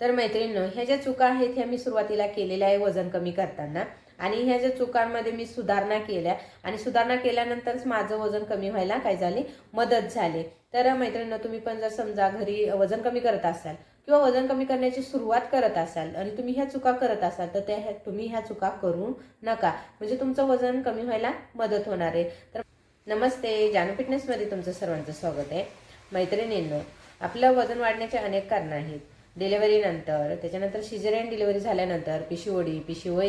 तर मैत्रिणींनो ह्या ज्या चुका आहेत ह्या मी सुरुवातीला केलेल्या आहे वजन कमी करताना. आणि ह्या ज्या चुकांमध्ये मी सुधारणा केल्या आणि सुधारणा केल्यानंतरच माझं वजन कमी व्हायला काय झाली? मदत झाली. तर मैत्रिणींनो तुम्ही पण जर समजा घरी वजन कमी करत असाल किंवा वजन कमी करण्याची सुरुवात करत असाल आणि तुम्ही ह्या चुका करत असाल तर त्या ह्या- तुम्ही ह्या चुका करू नका. म्हणजे तुमचं वजन कमी व्हायला मदत होणार आहे. तर नमस्ते जानू फिटनेसमध्ये तुमचं सर्वांचं स्वागत आहे. मैत्रिणींनो आपलं वजन वाढण्याचे अनेक कारणं आहेत. डिलिव्हरीनंतर त्याच्यानंतर सिझेरियन डिलिव्हरी झाल्यानंतर PCOD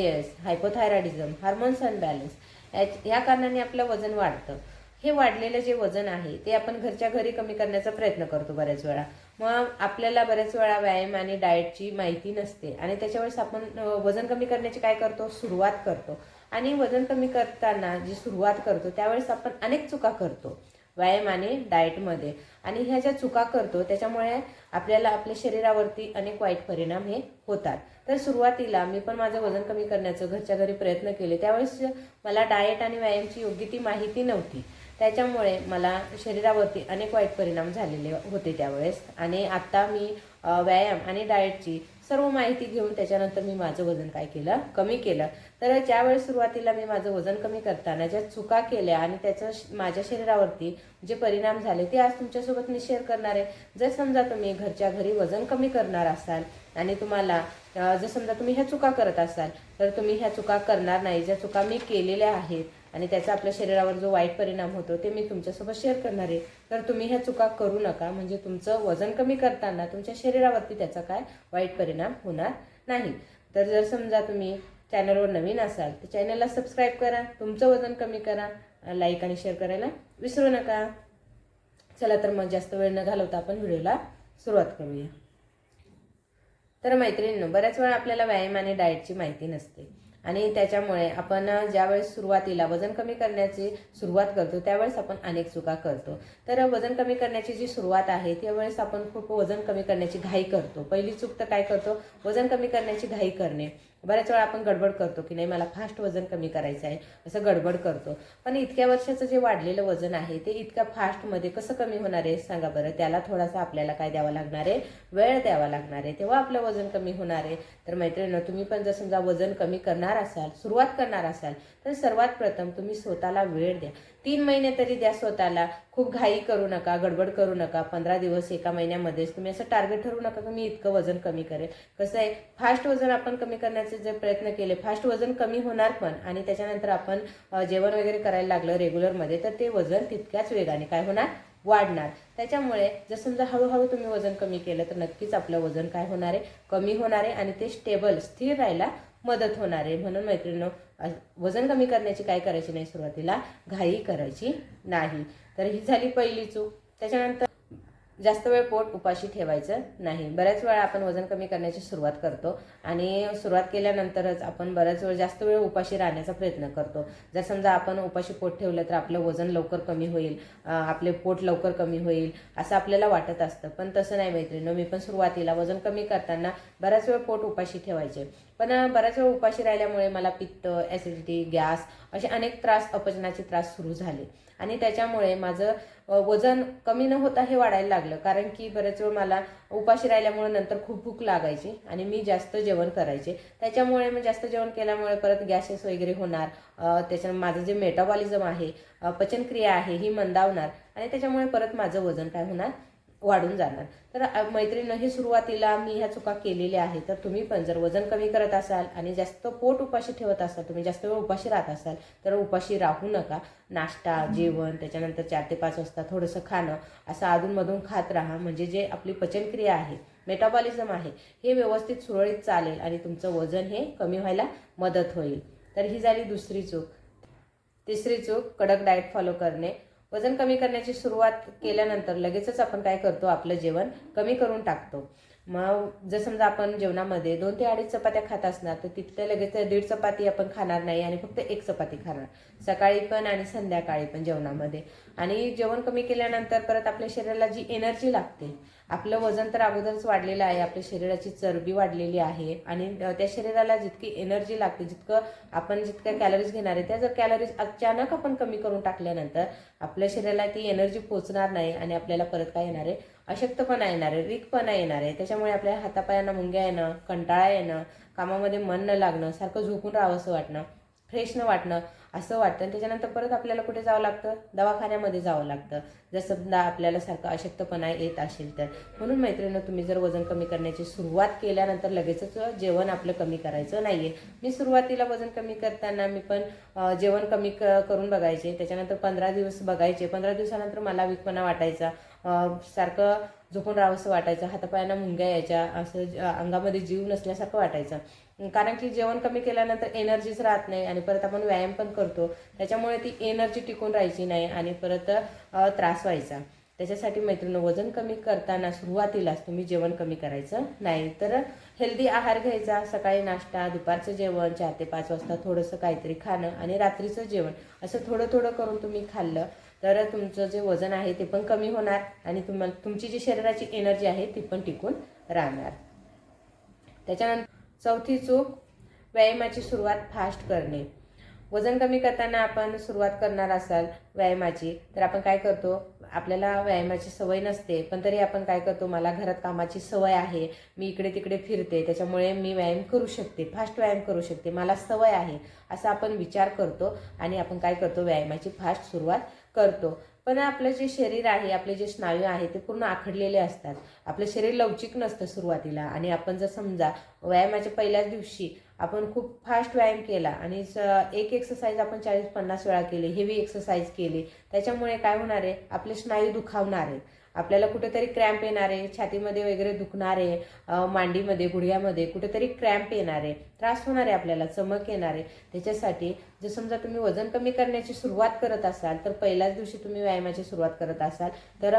S hypothyroidism hormones unbalance या कारणाने आपलं वजन वाढतं. हे वाढलेलं जे वजन आहे ते आपण घरच्या घरी कमी करण्याचा प्रयत्न करतो बऱ्याच वेळा. मग आपल्याला बऱ्याच वेळा व्यायाम आणि डाएटची माहिती नसते आणि त्याच्यावेळेस आपण वजन कमी करण्याची काय करतो? सुरुवात करतो. आणि वजन कमी करताना जी सुरुवात करतो त्यावेळेस आपण अनेक चुका करतो व्यायाम आणि डाएटमध्ये. आणि ह्या ज्या चुका करतो त्याच्यामुळे आपल्याला आपल्या शरीरावरती अनेक वाईट परिणाम हे होतात. तर सुरुवातीला मी पण माझं वजन कमी करण्याचं घरच्या घरी प्रयत्न केले. त्यावेळेस मला डाएट आणि व्यायामची योग्य ती माहिती नव्हती. त्याच्यामुळे मला शरीरावरती अनेक वाईट परिणाम झालेले होते त्यावेळेस. आणि आत्ता मी व्यायाम आणि डाएटची सर्व माहिती घेऊन त्याच्यानंतर मी माझं वजन काय केलं? कमी केलं. तर ज्यावेळेस सुरुवातीला मी माझं वजन कमी करताना ज्या चुका केल्या आणि त्याचं श- माझ्या शरीरावरती जे परिणाम झाले ते आज तुमच्यासोबत मी शेअर करणार आहे. जर समजा तुम्ही घरच्या घरी वजन कमी करणार असाल आणि तुम्हाला जर समजा तुम्ही ह्या चुका करत असाल तर तुम्ही ह्या चुका करणार नाही. ज्या चुका मी केलेल्या आहेत आणि त्याचा आपल्या शरीरावर जो वाईट परिणाम होतो ते मी तुमच्यासोबत शेअर करणार आहे. तर तुम्ही ह्या चुका करू नका. म्हणजे तुमचं वजन कमी करताना तुमच्या शरीरावरती त्याचा काय वाईट परिणाम होणार नाही. तर जर समजा तुम्ही चॅनलवर नवीन असाल तर चॅनलला सबस्क्राईब करा. तुमचं वजन कमी करा. लाईक आणि शेअर करायला विसरू नका. चला तर मग जास्त वेळ न घालवता आपण व्हिडिओला सुरुवात करूया. तर मैत्रिणींनो बऱ्याच वेळा आपल्याला व्यायाम आणि डाएटची माहिती नसते. आणि त्याच्यामुळे आपण ज्यावेळेस सुरुवातीला वजन कमी करण्याची सुरुवात करतो त्यावेळेस आपण अनेक चुका करतो. तर वजन कमी करण्याची जी सुरुवात आहे त्यावेळेस आपण खूप वजन कमी करण्याची घाई करतो. पहिली चूक तर काय करतो? वजन कमी करण्याची घाई करणे. बऱ्याच वेळा आपण गडबड करतो की नाही मला फास्ट वजन कमी करायचं आहे असं गडबड करतो. पण इतक्या वर्षाचं जे वाढलेलं वजन आहे ते इतक्या फास्टमध्ये कसं कमी होणार आहे सांगा बरं? त्याला थोडासा आपल्याला काय द्यावा लागणार आहे? वेळ द्यावा लागणार आहे. तेव्हा आपलं वजन कमी होणार आहे. तर मैत्रिणी तुम्ही पण जर समजा वजन कमी करणार असाल सुरुवात करणार असाल तर सर्वात प्रथम तुम्ही स्वतःला वेळ द्या. तीन महिने तरी द्या स्वतःला. खूप घाई करू नका गडबड करू नका. पंधरा दिवस एका महिन्यामध्येच तुम्ही असं टार्गेट ठरवू नका की मी इतकं वजन कमी करेल. कसं आहे? फास्ट वजन आपण कमी करण्याचं जे प्रयत्न केले. फास्ट वजन कमी होणार पण आणि त्याच्यानंतर आपण जेवण वगैरे करायला लागलं रेग्युलरमध्ये तर ते वजन तितक्याच वेगाने काय होणार? वाढणार. त्याच्यामुळे जर समजा हळूहळू तुम्ही वजन कमी केलं तर नक्कीच आपलं वजन काय होणार आहे? कमी होणार आहे आणि ते स्टेबल स्थिर राहायला मदत होणार आहे. म्हणून मैत्रिणींनो वजन कमी करण्याची काय करायची नाही सुरुवातीला? घाई करायची नाही. तर ही झाली पहिली चूक. त्याच्यानंतर जास्त वेळ पोट उपाशी ठेवायचं नाही. बऱ्याच वेळा आपण वजन कमी करण्याची सुरुवात करतो आणि सुरुवात केल्यानंतरच आपण बऱ्याच वेळ जास्त वेळ उपाशी राहण्याचा प्रयत्न करतो. जर समजा आपण उपाशी पोट ठेवलं तर आपलं वजन लवकर कमी होईल आपले पोट लवकर कमी होईल असं आपल्याला वाटत असतं. पण तसं नाही मैत्रिणी मी पण सुरुवातीला वजन कमी करताना बऱ्याच वेळ पोट उपाशी ठेवायचे. पण बऱ्याच वेळ उपाशी राहिल्यामुळे मला पित्त ॲसिडिटी गॅस असे अनेक त्रास अपचनाचे त्रास सुरू झाले. आणि त्याच्यामुळे माझं वजन कमी न होता हे वाढायला लागलं. कारण की बरेच वेळ मला उपाशी राहिल्यामुळे नंतर खूप भूक लागायची आणि मी जास्त जेवण करायचे. त्याच्यामुळे मी जास्त जेवण केल्यामुळे परत गॅसेस वगैरे होणार. त्याच्या माझं जे मेटाबॉलिझम आहे पचनक्रिया आहे ही मंदावणार. आणि त्याच्यामुळे परत माझं वजन काय होणार? वाढून जाणार. तर अ, मैत्रिणीनं हे सुरुवातीला मी ह्या चुका केलेल्या आहेत तर तुम्ही पण जर वजन कमी करत असाल आणि जास्त पोट उपाशी ठेवत असाल तुम्ही जास्त वेळ उपाशी राहत असाल तर उपाशी राहू नका. नाश्ता जेवण त्याच्यानंतर चार ते पाच वाजता थोडंसं खाणं असं अधूनमधून खात राहा. म्हणजे जे आपली पचनक्रिया आहे मेटाबॉलिझम आहे हे व्यवस्थित सुरळीत चालेल आणि तुमचं वजन हे कमी व्हायला मदत होईल. तर ही झाली दुसरी चूक. तिसरी चूक कडक डाएट फॉलो करणे. वजन कमी करण्याची सुरुवात केल्यानंतर लगेचच आपण काय करतो? आपलं जेवण कमी करून टाकतो. मग जर समजा आपण जेवणामध्ये दोन ते अडीच चपात्या खात असणार तर तिथल्या लगेच दीड चपाती आपण खाणार नाही आणि फक्त एक चपाती खाणार. सकाळी पण आणि संध्याकाळी पण जेवणामध्ये. आणि जेवण कमी केल्यानंतर परत आपल्या शरीराला जी एनर्जी लागते आपलं वजन तर अगोदरच वाढलेलं आहे आपल्या शरीराची चरबी वाढलेली आहे आणि त्या शरीराला जितकी एनर्जी लागते जितकं आपण जितक्या कॅलरीज घेणार आहे त्या जर कॅलरीज अचानक आपण कमी करून टाकल्यानंतर आपल्या शरीराला ती एनर्जी पोचणार नाही आणि आपल्याला परत काय येणार आहे? अशक्तपणा येणार आहे रीकपणा येणार आहे. त्याच्यामुळे आपल्या हातापायांना मुंग्या येणं कंटाळा येणं कामामध्ये मन न लागणं सारखं झोपून राहावंसं वाटणं फ्रेश न वाटणं असं वाटतं. आणि त्याच्यानंतर परत आपल्याला कुठे जावं लागतं? दवाखान्यामध्ये जावं लागतं. जर समजा आपल्याला सारखं अशक्तपणा येत असेल तर. म्हणून मैत्रिणी तुम्ही जर वजन कमी करण्याची सुरुवात केल्यानंतर लगेचच जेवण आपलं कमी करायचं नाही आहे मी सुरुवातीला वजन कमी करताना मी पण जेवण कमी क करून बघायचे. त्याच्यानंतर पंधरा दिवस बघायचे. पंधरा दिवसानंतर मला वीकपणा वाटायचा. सारखं झोपून राहावंसं वाटायचं हातापायांना मुंग्या यायच्या असं अंगामध्ये जीव नसल्यासारखं वाटायचं. कारण की जेवण कमी केल्यानंतर एनर्जीच राहत नाही आणि परत आपण व्यायाम पण करतो. त्याच्यामुळे ती एनर्जी टिकून राहायची नाही आणि परत त्रास व्हायचा. त्याच्यासाठी मैत्रिणी वजन कमी करताना सुरुवातीलाच तुम्ही जेवण कमी करायचं. नाही तर हेल्दी आहार घ्यायचा सकाळी नाश्ता दुपारचं जेवण चार ते पाच वाजता थोडंसं काहीतरी खाणं आणि रात्रीचं जेवण. असं थोडं थोडं करून तुम्ही खाल्लं तर तुमचं जे वजन आहे ते पण कमी होणार आणि तुम्हाला तुमची जी शरीराची एनर्जी आहे ती पण टिकून राहणार. त्याच्यानंतर चौथी चूक व्यायामाची सुरुवात फास्ट करणे. वजन कमी करताना आपण सुरुवात करणार असाल व्यायामाची तर आपण काय करतो? आपल्याला व्यायामाची सवय नसते पण तरी आपण काय करतो? मला घरात कामाची सवय आहे मी इकडे तिकडे फिरते त्याच्यामुळे मी व्यायाम करू शकते फास्ट व्यायाम करू शकते मला सवय आहे असा आपण विचार करतो आणि आपण काय करतो? व्यायामाची फास्ट सुरुवात करतो. पण आपलं जे शरीर आहे आपले जे स्नायू आहे ते पूर्ण आखडलेले असतात. आपलं शरीर लवचिक नसतं सुरुवातीला. आणि आपण जर समजा व्यायामाच्या पहिल्याच दिवशी आपण खूप फास्ट व्यायाम केला आणि स- एक एक्सरसाइज आपण चाळीस पन्नास वेळा केली हेवी एक्सरसाइज केली त्याच्यामुळे काय होणार आहे? आपले स्नायू दुखावणार आहेत. आपल्याला कुठेतरी क्रॅम्प येणार आहे छातीमध्ये वगैरे दुखणार आहे मांडीमध्ये गुडघ्यामध्ये कुठेतरी क्रॅम्प येणार आहे. त्रास होणार आहे आपल्याला चमक येणार आहे. त्याच्यासाठी जर समजा तुम्ही वजन कमी करण्याची सुरुवात करत असाल तर पहिल्याच दिवशी तुम्ही व्यायामाची सुरुवात करत असाल तर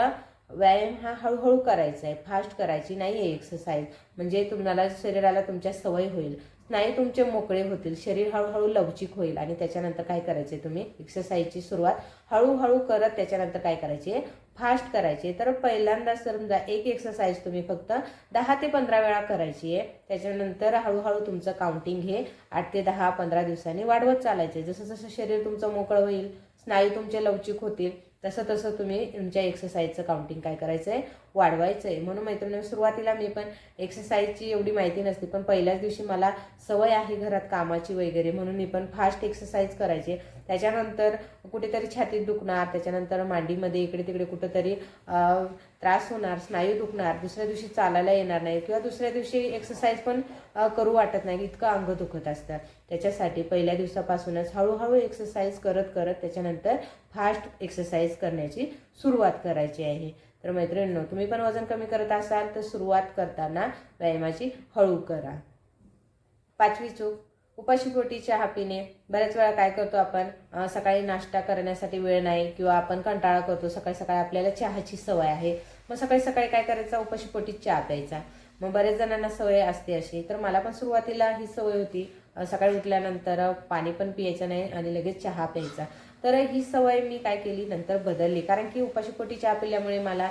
व्यायाम हा हळूहळू करायचा आहे. फास्ट करायची नाही आहे एक्सरसाइज म्हणजे तुम्हाला शरीराला तुमच्या सवय होईल. स्नायू तुमचे मोकळे होतील. शरीर हळूहळू लवचिक होईल आणि त्याच्यानंतर काय करायचे तुम्ही? एक्सरसाइजची सुरुवात हळूहळू करत त्याच्यानंतर काय करायचे फास्ट करायचे. तर पहिल्यांदा समजा एक एक्सरसाइज तुम्ही फक्त दहा ते पंधरा वेळा करायची आहे त्याच्यानंतर हळूहळू तुमचं काउंटिंग हे आठ ते दहा पंधरा दिवसांनी वाढवत चालायचे जसं जसं शरीर तुमचं मोकळं होईल स्नायू तुमचे लवचिक होतील तसं तसं तुम्ही तुमच्या एक्सरसाइजचं काउंटिंग काय करायचं आहे वाढवायचं आहे म्हणून मैत्रिणी सुरुवातीला मी पण एक्सरसाइजची एवढी माहिती नसते पण पहिल्याच दिवशी मला सवय आहे घरात कामाची वगैरे म्हणून मी पण फास्ट एक्सरसाइज करायची. त्याच्यानंतर कुठेतरी छातीत दुखणार त्याच्यानंतर मांडीमध्ये इकडे तिकडे कुठंतरी त्रास होणार स्नायू दुखणार दुसऱ्या दिवशी चालायला येणार नाही किंवा दुसऱ्या दिवशी एक्सरसाइज पण करू वाटत नाही इतकं अंग दुखत असतं. त्याच्यासाठी पहिल्या दिवसापासूनच हळूहळू एक्सरसाइज करत करत त्याच्यानंतर फास्ट एक्सरसाइज करण्याची सुरुवात करायची आहे. तर मैत्रिणींनो तुम्ही पण वजन कमी करत असाल तर सुरुवात करताना व्यायामाची हळू करा. पाचवी चूक. उपाशीपोटी चहा पिणे बऱ्याच वेळा काय करतो आपण सकाळी नाश्ता करण्यासाठी वेळ नाही किंवा आपण कंटाळा करतो सकाळी सकाळी आपल्याला चहाची सवय आहे मग सकाळी सकाळी काय करायचं? उपाशीपोटी चहा प्यायचा. मग बऱ्याच जणांना सवय असते अशी. तर मला पण सुरुवातीला ही सवय होती सकाळी उठल्यानंतर पाणी पण पियायचं नाही आणि लगेच चहा प्यायचा. तर ही सवय मी काय केली नंतर बदलली. कारण की उपाशीपोटी चहा पिल्यामुळे मला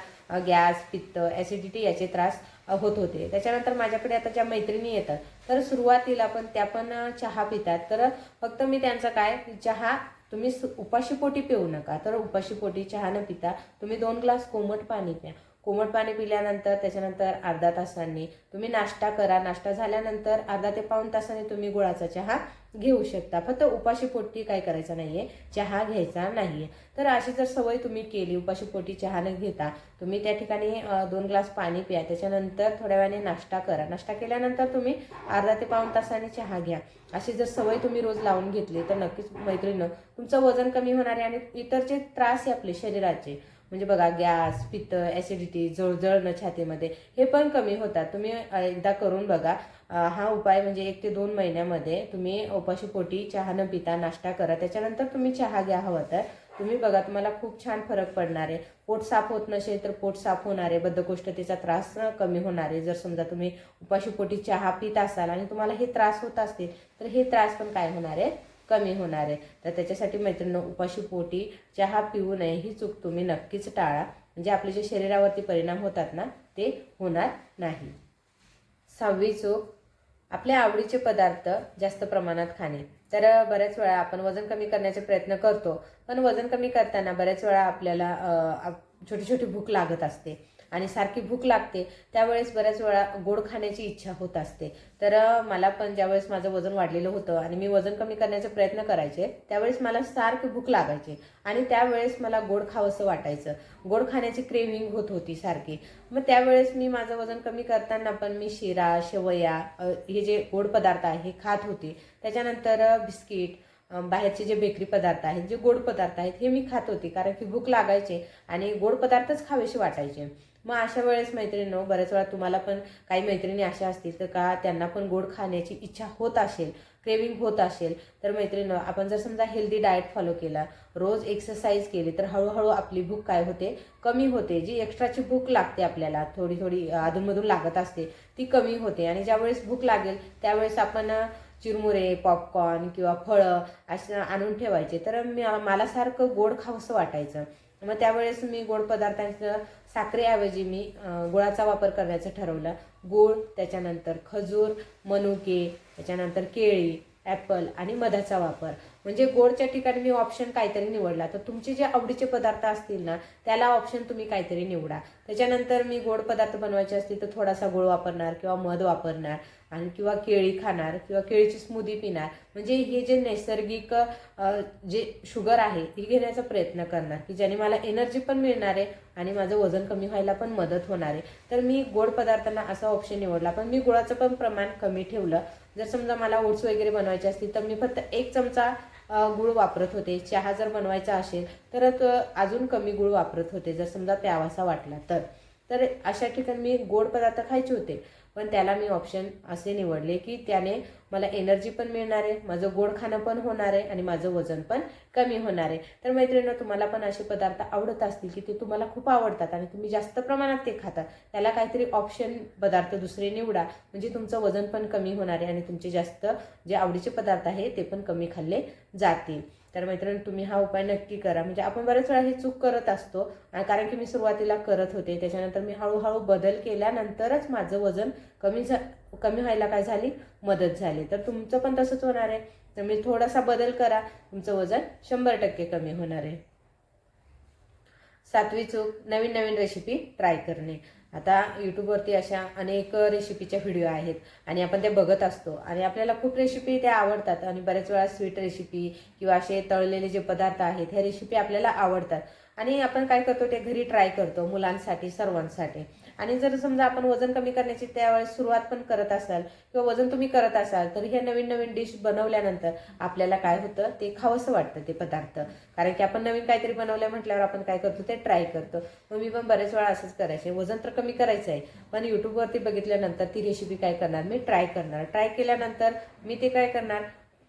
गॅस पित्त ॲसिडिटी याचे त्रास होत होते. त्याच्यानंतर माझ्याकडे आता ज्या मैत्रिणी येतात तर सुरुवातीला पण त्या पण चहा पितात. तर फक्त मी त्यांचं काय चहा तुम्ही सु- उपाशीपोटी पिऊ नका. तर उपाशीपोटी चहा न पिता तुम्ही दोन ग्लास कोमट पाणी प्या. कोमट पाणी पिल्यानंतर त्याच्यानंतर अर्धा तासांनी तुम्ही नाश्ता करा. नाश्ता झाल्यानंतर अर्धा ते पाऊण तासाने तुम्ही गुळाचा चहा घेऊ शकता. फक्त उपाशी पोटी काय करायचं नाहीये चहा घ्यायचा नाहीये. तर अशी जर सवय तुम्ही केली उपाशी पोटी चहा न घेता तुम्ही त्या ठिकाणी दोन ग्लास पाणी प्या. त्याच्यानंतर थोड्या वेळाने नाश्ता करा. नाश्ता केल्यानंतर तुम्ही अर्धा ते पाऊण तासाने चहा घ्या. अशी जर सवय तुम्ही रोज लावून घेतली तर नक्कीच मैत्रिणीनं तुमचं वजन कमी होणार आहे आणि इतर जे त्रास आहे आपले शरीराचे म्हणजे बघा गॅस पित्त ॲसिडिटी जळजळणं छातीमध्ये हे पण कमी होतात. तुम्ही एकदा करून बघा. हा उपाय म्हणजे एक ते दोन महिन्यामध्ये तुम्ही उपाशी पोटी चहा न पिता नाश्ता करा. त्याच्यानंतर तुम्ही चहा घ्या हवं तर. तुम्ही बघा तुम्हाला खूप छान फरक पडणार आहे. पोट साफ होत नसेल तर पोट साफ होणार आहे. बद्धकोष्ठतेचा त्रास कमी होणार आहे. जर समजा तुम्ही उपाशी पोटी चहा पित असाल आणि तुम्हाला हे त्रास होत असतील तर हे त्रास पण काय होणार आहे? कमी होणार आहे. तर त्याच्यासाठी मैत्रिणी उपाशी पोटी चहा पिऊ नये ही चूक तुम्ही नक्कीच टाळा. म्हणजे आपले जे शरीरावरती परिणाम होतात ना ते होणार नाही. सहावी चूक आपल्या आवडीचे पदार्थ जास्त प्रमाणात खाणे. तर बऱ्याच वेळा आपण वजन कमी करण्याचे प्रयत्न करतो पण वजन कमी करताना बऱ्याच वेळा आपल्याला छोटी छोटी भूक लागत असते. आणि सारखी भूक लागते त्यावेळेस बऱ्याच वेळा गोड खाण्याची इच्छा होत असते. तर मला पण ज्यावेळेस माझं वजन वाढलेलं होतं आणि मी वजन कमी करण्याचा प्रयत्न करायचे त्यावेळेस मला सारखी भूक लागायची आणि त्यावेळेस मला गोड खावंसं वाटायचं. गोड खाण्याची क्रेविंग होत होती सारखी. मग त्यावेळेस मी माझं वजन कमी करताना पण मी शिरा शेवया हे जे गोड पदार्थ आहे हे खात होते. त्याच्यानंतर बिस्किट बाहेरचे जे बेकरी पदार्थ आहेत जे गोड पदार्थ आहेत हे मी खात होते. कारण की भूक लागायचे आणि गोड पदार्थच खावेसे वाटायचे. मग अशा वेळेस मैत्रिणींनो बऱ्याच वेळा तुम्हाला पण काही मैत्रिणी अशा असतील तर का त्यांना पण गोड खाण्याची इच्छा होत असेल क्रेविंग होत असेल तर मैत्रिणींनो आपण जर समजा हेल्दी डाएट फॉलो केला रोज एक्सरसाइज केली तर हळूहळू आपली भूक काय होते? कमी होते. जी एक्स्ट्राची भूक लागते आपल्याला थोडी थोडी अधूनमधून लागत असते ती कमी होते. आणि ज्यावेळेस भूक लागेल त्यावेळेस आपण चिरमुरे पॉपकॉर्न किंवा फळं असं आणून ठेवायचे. तर मी मला सारखं गोड खावंसं वाटायचं. मग त्यावेळेस मी गोड पदार्थांचं साखरेऐवजी मी गुळाचा वापर करण्याचं ठरवलं. गूळ त्याच्यानंतर खजूर मनुके त्याच्यानंतर केळी ॲपल आणि मधाचा वापर. म्हणजे गोडच्या ठिकाणी मी ऑप्शन काहीतरी निवडला. तर तुमचे जे आवडीचे पदार्थ असतील ना त्याला ऑप्शन तुम्ही काहीतरी निवडा. त्याच्यानंतर मी गोड पदार्थ बनवायचे असतील तर थोडासा गोळ वापरणार किंवा मध वापरणार आणि किंवा केळी खाणार किंवा केळीची स्मूदी पिणार. म्हणजे हे जे नैसर्गिक जे शुगर आहे ही घेण्याचा प्रयत्न करणार की ज्याने मला एनर्जी पण मिळणार आहे आणि माझं वजन कमी व्हायला पण मदत होणार आहे. तर मी गोड पदार्थांना असा ऑप्शन निवडला. पण मी गुळाचं पण प्रमाण कमी ठेवलं. जर समजा मला ओट्स वगैरे बनवायचे असतील तर मी फक्त एक चमचा गुळ वापरत होते. चहा जर बनवायचा असेल तर तो अजून कमी गुळ वापरत होते जर समजा प्यावासा वाटला तर. तर अशा ठिकाणी मी गोड पदार्थ खायचे होते. पण त्याला मी ऑप्शन असे निवडले की त्याने मला एनर्जी पण मिळणार आहे माझं गोड खाणं पण होणार आहे आणि माझं वजन पण कमी होणार आहे. तर मैत्रिणी तुम्हाला पण असे पदार्थ आवडत असतील की ते तुम्हाला खूप आवडतात आणि तुम्ही जास्त प्रमाणात ते खाता त्याला काहीतरी ऑप्शन पदार्थ दुसरे निवडा. म्हणजे तुमचं वजन पण कमी होणार आहे आणि तुमचे जास्त जे आवडीचे पदार्थ आहे ते पण कमी खाल्ले जातील. तर मैत्रिणी तुम्ही हा उपाय नक्की करा. म्हणजे आपण बऱ्याच वेळा ही चूक करत असतो कारण की मी सुरुवातीला करत होते. त्याच्यानंतर मी हळूहळू बदल केल्यानंतरच माझं वजन कमी झा कमी व्हायला काय झाली? मदत झाली. तर तुमचं पण तसंच होणार आहे. तर मी थोडासा बदल करा. तुमचं वजन शंभर टक्के कमी होणार आहे. सातवी चूक नवीन नवीन रेसिपी ट्राय करणे. आता यूट्यूबवरती अशा अनेक रेसिपीच्या व्हिडिओ आहेत आणि आपण ते बघत असतो. आणि आपल्याला खूप रेसिपी त्या आवडतात आणि बऱ्याच वेळा स्वीट रेसिपी किंवा असे तळलेले जे पदार्थ आहेत ह्या रेसिपी आपल्याला आवडतात. आणि आपण काय करतो ते घरी ट्राय करतो मुलांसाठी सर्वांसाठी. आणि जर समजा आपण वजन कमी करण्याची त्यावेळेस सुरुवात पण करत असाल किंवा वजन तुम्ही करत असाल तर हे नवीन नवीन डिश बनवल्यानंतर आपल्याला काय होतं? ते खावंसं वाटतं ते पदार्थ. कारण की आपण नवीन काहीतरी बनवलं म्हटल्यावर आपण काय करतो? ते ट्राय करतो. मग मी पण बरेच वेळा असंच करायचे. वजन तर कमी करायचं आहे पण यूट्यूबवरती बघितल्यानंतर ती रेसिपी काय करणार? मी ट्राय करणार. ट्राय केल्यानंतर मी ते काय करणार?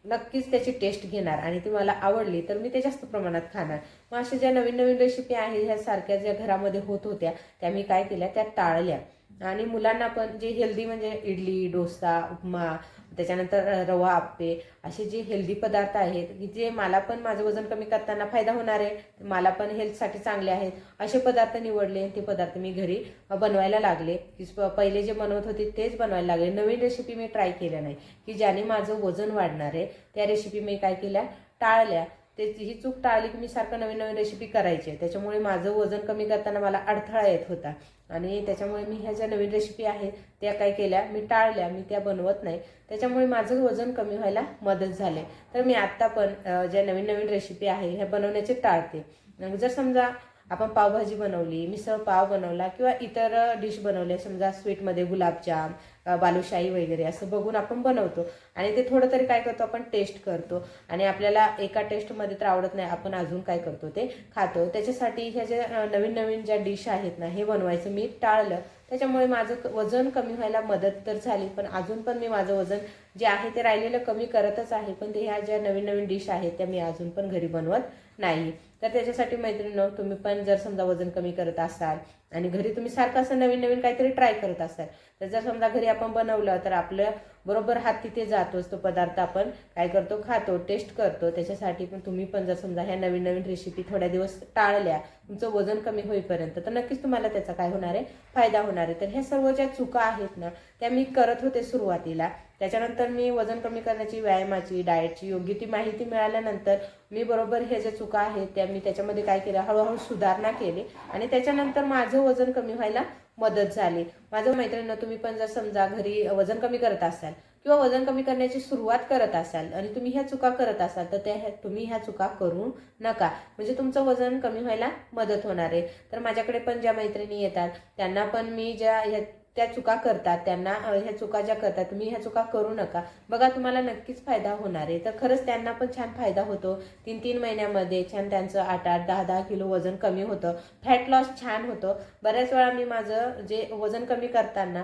नक्कीच त्याची टेस्ट घेणार आणि ती मला आवडली तर मी ते जास्त प्रमाणात खाणार. मग अशा ज्या नवीन नवीन रेसिपी आहे ह्या सारख्या ज्या घरामध्ये होत होत्या त्या मी काय केल्या? त्या टाळल्या. आणि मुलांना पण जे हेल्दी म्हणजे इडली डोसा उपमा त्याच्यानंतर रवा आप्पे असे जे हेल्दी पदार्थ आहेत की जे मला पण माझं वजन कमी करताना फायदा होणार आहे मला पण हेल्थसाठी चांगले आहेत असे पदार्थ निवडले ते पदार्थ मी घरी बनवायला लागले. की पहिले जे बनवत होते तेच बनवायला लागले. नवीन रेसिपी मी ट्राय केल्या नाही की ज्याने माझं वजन वाढणार आहे त्या रेसिपी मी काय केल्या? टाळल्या. ते ही चूक टाळली की मी सारखं नवीन नवीन रेसिपी करायची. त्याच्यामुळे माझं वजन कमी करताना मला अडथळा येत होता. आणि त्याच्यामुळे मी ह्या ज्या नवीन रेसिपी आहेत त्या काय केल्या? मी टाळल्या मी त्या बनवत नाही. त्याच्यामुळे माझं वजन कमी व्हायला मदत झाले. तर मी आत्ता पण ज्या नवीन नवीन रेसिपी आहे ह्या बनवण्याचे टाळते. मग जर समजा आपण पावभाजी बनवली मिसळ पाव बनवला किंवा इतर डिश बनवले समजा स्वीटमध्ये गुलाबजाम बालुशाही वगैरे असं बघून आपण बनवतो. आणि ते थोडं तरी काय करतो आपण टेस्ट करतो. आणि आपल्याला एका टेस्टमध्ये तर आवडत नाही आपण अजून काय करतो ते खातो. त्याच्यासाठी ह्या ज्या नवीन नवीन ज्या डिश आहेत ना हे बनवायचं मी टाळलं. त्याच्यामुळे माझं वजन कमी व्हायला मदत तर झाली पण अजून पण मी माझं वजन जे आहे ते राहिलेलं कमी करतच आहे पण ते ह्या ज्या नवीन नवीन डिश आहेत त्या मी अजून पण घरी बनवत नाही. तर त्याच्यासाठी मैत्रिणीनं तुम्ही पण जर समजा वजन कमी करत असाल आणि घरी तुम्ही सारखं असं नवीन नवीन काहीतरी ट्राय करत असाल तर जर समजा घरी आपण बनवलं तर आपलं बरोबर हात तिथे जातोच तो पदार्थ आपण काय करतो खातो टेस्ट करतो. त्याच्यासाठी पण तुम्ही पण जर समजा ह्या नवीन नवीन रेसिपी थोड्या दिवस टाळल्या तुमचं वजन कमी होईपर्यंत तर नक्कीच तुम्हाला त्याचा काय होणार आहे? फायदा होणार आहे. तर ह्या सर्व ज्या चुका आहेत ना त्या मी करत होते सुरुवातीला. त्याच्यानंतर मी वजन कमी करण्याची व्यायामाची डाएटची योग्य ती माहिती मिळाल्यानंतर मी बरोबर हे ज्या चुका आहेत त्या मी त्याच्यामध्ये काय केलं हळूहळू सुधारणा केली आणि त्याच्यानंतर माझं वजन कमी व्हायला मदत झाली. माझं मैत्रिणीनं तुम्ही पण जर समजा घरी वजन कमी करत असाल किंवा वजन कमी करण्याची सुरुवात करत असाल आणि तुम्ही ह्या चुका करत असाल तर त्या ह्या- तुम्ही ह्या चुका करू नका. म्हणजे तुमचं वजन कमी व्हायला मदत होणार आहे. तर माझ्याकडे पण ज्या मैत्रिणी येतात त्यांना पण मी ज्या ह्या त्या चुका करतात त्यांना ह्या चुका ज्या करतात तुम्ही ह्या चुका करू नका. बघा तुम्हाला नक्कीच फायदा होणार आहे. तर खरंच त्यांना पण छान फायदा होतो. तीन तीन महिन्यामध्ये छान त्यांचं आठ आठ दहा दहा किलो वजन कमी होतं. फॅट लॉस छान होतं. बऱ्याच वेळा मी माझं जे वजन कमी करताना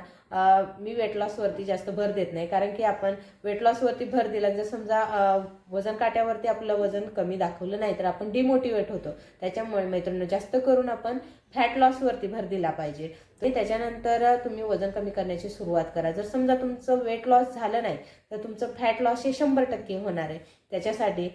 मी वेट लॉसवरती जास्त भर देत नाही. कारण की आपण वेट लॉसवरती भर दिला जर समजा वजन काट्यावरती आपलं वजन कमी दाखवलं नाही तर आपण डिमोटिवेट होतो. त्याच्यामुळे मैत्रिणी जास्त करून आपण फॅट लॉसवरती भर दिला पाहिजे. आणि त्याच्यानंतर तुम्ही वजन कमी करण्याची सुरुवात करा. जर समजा तुमचं वेट लॉस झालं नाही तर तुमचं फॅट लॉस हे शंभर टक्के होणार आहे. त्याच्यासाठी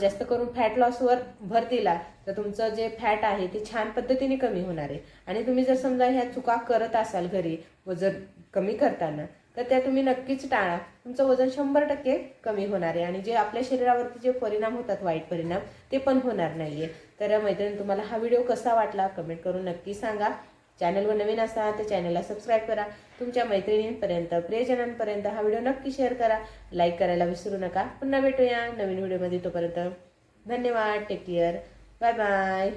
जास्त करून फॅट लॉसवर भर दिला तर तुमचं जे फॅट आहे ते छान पद्धतीने कमी होणार आहे. आणि तुम्ही जर समजा ह्या चुका करत असाल घरी वजन कमी करताना तर त्या तुम्ही नक्कीच टाळा. तुमचं वजन शंभर टक्के कमी होणार आहे. आणि जे आपल्या शरीरावरती जे परिणाम होतात वाईट परिणाम ते पण होणार नाही आहे तर मैत्रिणी तुम्हाला हा व्हिडिओ कसा वाटला? कमेंट करून नक्की सांगा. चॅनलवर नवीन असाल तर चॅनलला सबस्क्राईब करा. तुमच्या मैत्रिणींपर्यंत प्रियजनांपर्यंत हा व्हिडिओ नक्की शेअर करा. लाईक करायला विसरू नका. पुन्हा भेटूया नवीन व्हिडिओमध्ये तोपर्यंत. धन्यवाद. Take care bye bye